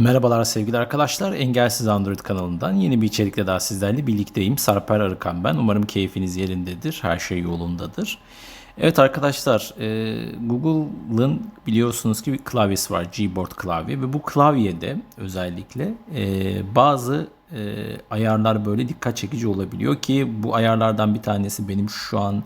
Merhabalar sevgili arkadaşlar. Engelsiz Android kanalından yeni bir içerikle daha sizlerle birlikteyim. Sarper Arıkan ben. Umarım keyfiniz yerindedir. Her şey yolundadır. Evet arkadaşlar e, Google'ın biliyorsunuz ki bir klavyesi var. Gboard klavye ve bu klavyede özellikle e, bazı e, ayarlar böyle dikkat çekici olabiliyor ki bu ayarlardan bir tanesi benim şu an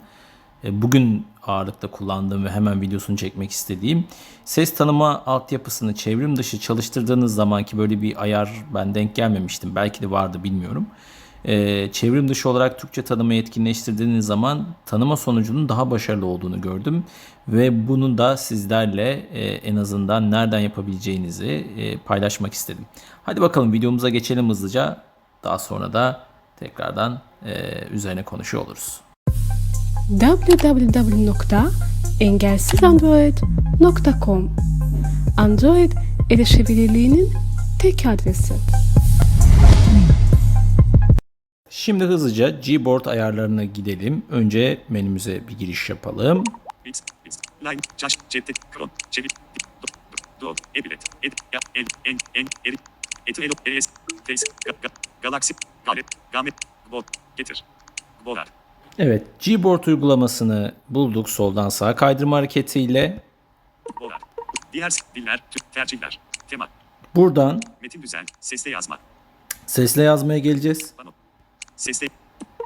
bugün ağırlıkta kullandığım ve hemen videosunu çekmek istediğim ses tanıma altyapısını çevrim dışı çalıştırdığınız zaman ki böyle bir ayar ben denk gelmemiştim. Belki de vardı bilmiyorum. E, çevrim dışı olarak Türkçe tanımayı etkinleştirdiğiniz zaman tanıma sonucunun daha başarılı olduğunu gördüm. Ve bunu da sizlerle e, en azından nereden yapabileceğinizi e, paylaşmak istedim. Hadi bakalım videomuza geçelim hızlıca. Daha sonra da tekrardan e, üzerine konuşuyor oluruz. www.engelsizandroid.com Android erişebilirliğinin tek adresi. Şimdi hızlıca Gboard ayarlarına gidelim. Önce menümüze bir giriş yapalım. Bits, bits, line, cash, cepte, kron, çevir, do, do, do, e-bilet, ed, ya, el, en, en, eri, eti, elo, es, face, ga, ga, galaxy, galet, gamet, bot, getir, bolar, Evet, Gboard uygulamasını bulduk soldan sağa kaydırma hareketiyle. diğer diller, tercihler, tema, Buradan metin düzen, sesle yazma, sesle yazmaya geleceğiz. sesle,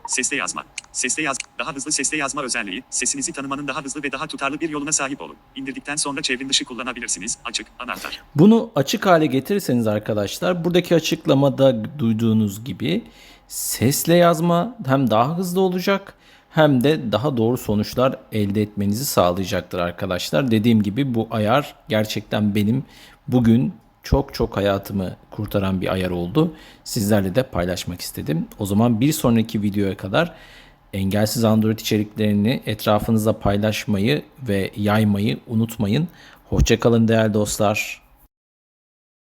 sesle yazma, sesle yaz, daha hızlı sesle yazma özelliği, sesinizi tanımanın daha hızlı ve daha tutarlı bir yoluna sahip olun. İndirdikten sonra çevrim dışı kullanabilirsiniz, açık, anahtar. Bunu açık hale getirirseniz arkadaşlar buradaki açıklamada duyduğunuz gibi sesle yazma hem daha hızlı olacak hem de daha doğru sonuçlar elde etmenizi sağlayacaktır arkadaşlar. Dediğim gibi bu ayar gerçekten benim bugün çok çok hayatımı kurtaran bir ayar oldu. Sizlerle de paylaşmak istedim. O zaman bir sonraki videoya kadar engelsiz Android içeriklerini etrafınızda paylaşmayı ve yaymayı unutmayın. Hoşçakalın değerli dostlar.